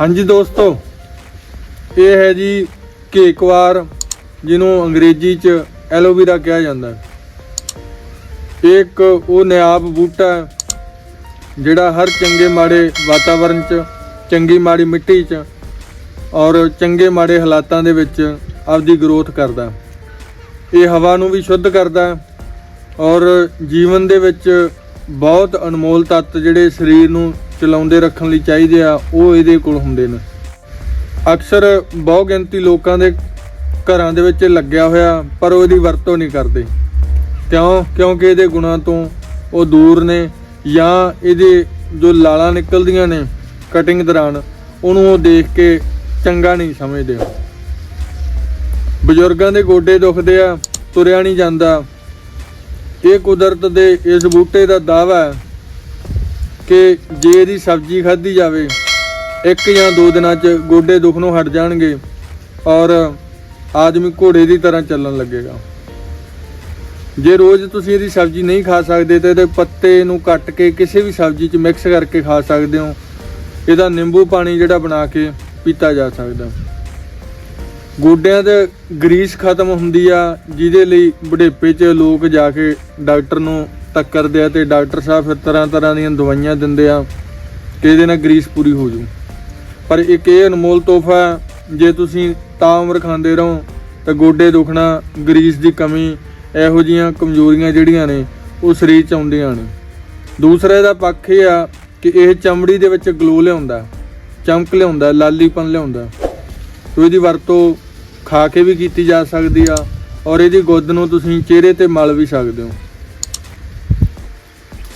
ਹਾਂਜੀ ਦੋਸਤੋ, ਇਹ ਹੈ ਜੀ ਕੇਕਵਾਰ ਜਿਹਨੂੰ ਅੰਗਰੇਜ਼ੀ ਚ ਐਲੋਵੇਰਾ ਕਿਹਾ ਜਾਂਦਾ ਹੈ। ਇਹ ਇੱਕ ਉਹ ਨਿਆਬ ਬੂਟਾ ਹੈ, ਜਿਹੜਾ ਹਰ ਚੰਗੇ ਮਾੜੇ ਵਾਤਾਵਰਣ ਚ, ਚੰਗੀ ਮਾੜੀ ਮਿੱਟੀ ਚ ਔਰ ਚੰਗੇ ਮਾੜੇ ਹਾਲਾਤਾਂ ਦੇ ਵਿੱਚ ਆਪਦੀ ਗਰੋਥ ਕਰਦਾ ਇਹ ਹਵਾ ਨੂੰ ਵੀ ਸ਼ੁੱਧ ਕਰਦਾ ਔਰ ਜੀਵਨ ਦੇ ਵਿੱਚ ਬਹੁਤ ਅਨਮੋਲ ਤੱਤ ਜਿਹੜੇ ਸਰੀਰ ਨੂੰ ਚਲਾਉਂਦੇ ਰੱਖਣ ਲਈ ਚਾਹੀਦੇ ਆ, ਉਹ ਇਹਦੇ ਕੋਲ ਹੁੰਦੇ ਨੇ। ਅਕਸਰ ਬਹੁ ਗਿਣਤੀ ਲੋਕਾਂ ਦੇ ਘਰਾਂ ਦੇ ਵਿੱਚ ਲੱਗਿਆ ਹੋਇਆ, ਪਰ ਉਹ ਇਹਦੀ ਵਰਤੋਂ ਨਹੀਂ ਕਰਦੇ। ਕਿਉਂ? ਕਿਉਂਕਿ ਇਹਦੇ ਗੁਣਾਂ ਤੋਂ ਉਹ ਦੂਰ ਨੇ ਜਾਂ ਇਹਦੇ ਜੋ ਲਾਲਾਂ ਨਿਕਲਦੀਆਂ ਨੇ ਕਟਿੰਗ ਦੌਰਾਨ, ਉਹਨੂੰ ਉਹ ਦੇਖ ਕੇ ਚੰਗਾ ਨਹੀਂ ਸਮਝਦੇ। ਬਜ਼ੁਰਗਾਂ ਦੇ ਗੋਡੇ ਦੁਖਦੇ ਆ, ਤੁਰਿਆ ਨਹੀਂ ਜਾਂਦਾ। ਇਹ ਕੁਦਰਤ ਦੇ ਇਸ ਬੂਟੇ ਦਾ ਦਾਵਾ ਹੈ ਕਿ ਜੇ ਇਹਦੀ ਸਬਜ਼ੀ ਖਾਧੀ ਜਾਵੇ, ਇੱਕ ਜਾਂ ਦੋ ਦਿਨਾਂ 'ਚ ਗੋਡੇ ਦੁੱਖ ਨੂੰ ਹਟ ਜਾਣਗੇ ਔਰ ਆਦਮੀ ਘੋੜੇ ਦੀ ਤਰ੍ਹਾਂ ਚੱਲਣ ਲੱਗੇਗਾ। ਜੇ ਰੋਜ਼ ਤੁਸੀਂ ਇਹਦੀ ਸਬਜ਼ੀ ਨਹੀਂ ਖਾ ਸਕਦੇ ਤਾਂ ਇਹਦੇ ਪੱਤੇ ਨੂੰ ਕੱਟ ਕੇ ਕਿਸੇ ਵੀ ਸਬਜ਼ੀ 'ਚ ਮਿਕਸ ਕਰਕੇ ਖਾ ਸਕਦੇ ਹੋ, ਇਹਦਾ ਨਿੰਬੂ ਪਾਣੀ ਜਿਹੜਾ ਬਣਾ ਕੇ ਪੀਤਾ ਜਾ ਸਕਦਾ। ਗੋਡਿਆਂ ਦੇ ਗਰੀਸ ਖਤਮ ਹੁੰਦੀ ਆ, ਜਿਹਦੇ ਲਈ ਬੁਢੇਪੇ 'ਚ ਲੋਕ ਜਾ ਕੇ ਡਾਕਟਰ ਨੂੰ ਟੱਕਰਦੇ ਆ ਤੇ ਡਾਕਟਰ ਸਾਹਿਬ ਫਿਰ ਤਰ੍ਹਾਂ ਤਰ੍ਹਾਂ ਦੀਆਂ ਦਵਾਈਆਂ ਦਿੰਦੇ ਆ ਕਿ ਇਹਦੇ ਨਾਲ ਗਰੀਸ ਪੂਰੀ ਹੋ ਜੂ। ਪਰ ਇੱਕ ਇਹ ਅਨਮੋਲ ਤੋਹਫਾ ਹੈ, ਜੇ ਤੁਸੀਂ ਤਾਂ ਉਮਰ ਖਾਂਦੇ ਰਹੋ, ਤਾਂ ਗੋਡੇ ਦੁਖਣਾ, ਗਰੀਸ ਦੀ ਕਮੀ, ਇਹੋ ਜੀਆਂ ਕਮਜ਼ੋਰੀਆਂ ਜਿਹੜੀਆਂ ਨੇ, ਉਹ ਸਰੀਰ 'ਚ ਆਉਂਦੀਆਂ ਨੇ। ਦੂਸਰਾ ਇਹਦਾ ਪੱਖ ਇਹ ਆ ਕਿ ਇਹ ਚਮੜੀ ਦੇ ਵਿੱਚ ਗਲੋ ਲਿਆਉਂਦਾ, ਚਮਕ ਲਿਆਉਂਦਾ, ਲਾਲੀਪਨ ਲਿਆਉਂਦਾ। ਤੋ ਇਹਦੀ ਵਰਤੋਂ ਖਾ ਕੇ ਵੀ ਕੀਤੀ ਜਾ ਸਕਦੀ ਆ, ਔਰ ਇਹਦੀ ਗੁੱਦ ਨੂੰ ਤੁਸੀਂ ਚਿਹਰੇ ਤੇ ਮਲ ਵੀ ਸਕਦੇ ਹੋ।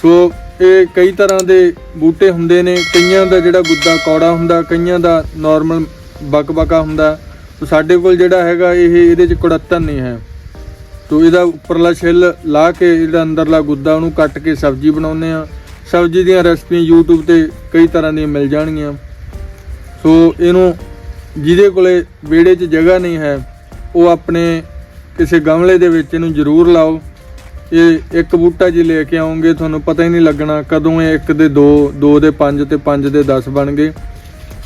ਸੋ ਇਹ ਕਈ ਤਰ੍ਹਾਂ ਦੇ ਬੂਟੇ ਹੁੰਦੇ ਨੇ, ਕਈਆਂ ਦਾ ਜਿਹੜਾ ਗੁੱਦਾ ਕੌੜਾ ਹੁੰਦਾ, ਕਈਆਂ ਦਾ ਨਾਰਮਲ ਬਕਬਕਾ ਹੁੰਦਾ। ਸੋ ਸਾਡੇ ਕੋਲ ਜਿਹੜਾ ਹੈਗਾ, ਇਹ ਇਹਦੇ ਚ ਕੁੜੱਤਨ ਨਹੀਂ ਹੈ। ਸੋ ਇਹਦਾ ਉੱਪਰਲਾ ਛਿੱਲ ਲਾ ਕੇ ਇਹਦਾ ਅੰਦਰਲਾ ਗੁੱਦਾ, ਉਹਨੂੰ ਕੱਟ ਕੇ ਸਬਜ਼ੀ ਬਣਾਉਂਦੇ ਆ ਸਬਜ਼ੀ ਦੀਆਂ ਰੈਸਪੀਆਂ YouTube ਤੇ ਕਈ ਤਰ੍ਹਾਂ ਦੀਆਂ ਮਿਲ ਜਾਣਗੀਆਂ। ਸੋ ਇਹਨੂੰ ਜਿਹਦੇ ਕੋਲੇ ਵਿਹੜੇ 'ਚ ਜਗ੍ਹਾ ਨਹੀਂ ਹੈ, ਉਹ ਆਪਣੇ ਕਿਸੇ ਗਮਲੇ ਦੇ ਵਿੱਚ ਇਹਨੂੰ ਜ਼ਰੂਰ ਲਾਓ। ਇਹ ਇੱਕ ਬੂਟਾ ਜੀ ਲੈ ਕੇ ਆਉਂਗੇ, ਤੁਹਾਨੂੰ ਪਤਾ ਹੀ ਨਹੀਂ ਲੱਗਣਾ ਕਦੋਂ ਇਹ ਇੱਕ ਦੇ 2 2 ਦੇ 5 ਤੇ 5 ਦੇ 10 ਬਣ ਗਏ।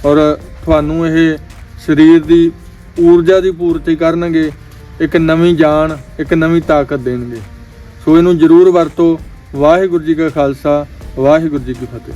ਔਰ ਤੁਹਾਨੂੰ ਇਹ ਸਰੀਰ ਦੀ ਊਰਜਾ ਦੀ ਪੂਰਤੀ ਕਰਨਗੇ, ਇੱਕ ਨਵੀਂ ਜਾਨ, ਇੱਕ ਨਵੀਂ ਤਾਕਤ ਦੇਣਗੇ। ਸੋ ਇਹਨੂੰ ਜ਼ਰੂਰ ਵਰਤੋ। ਵਾਹਿਗੁਰੂ ਜੀ ਕਾ ਖਾਲਸਾ, ਵਾਹਿਗੁਰੂ ਜੀ ਕੀ ਫਤਿਹ।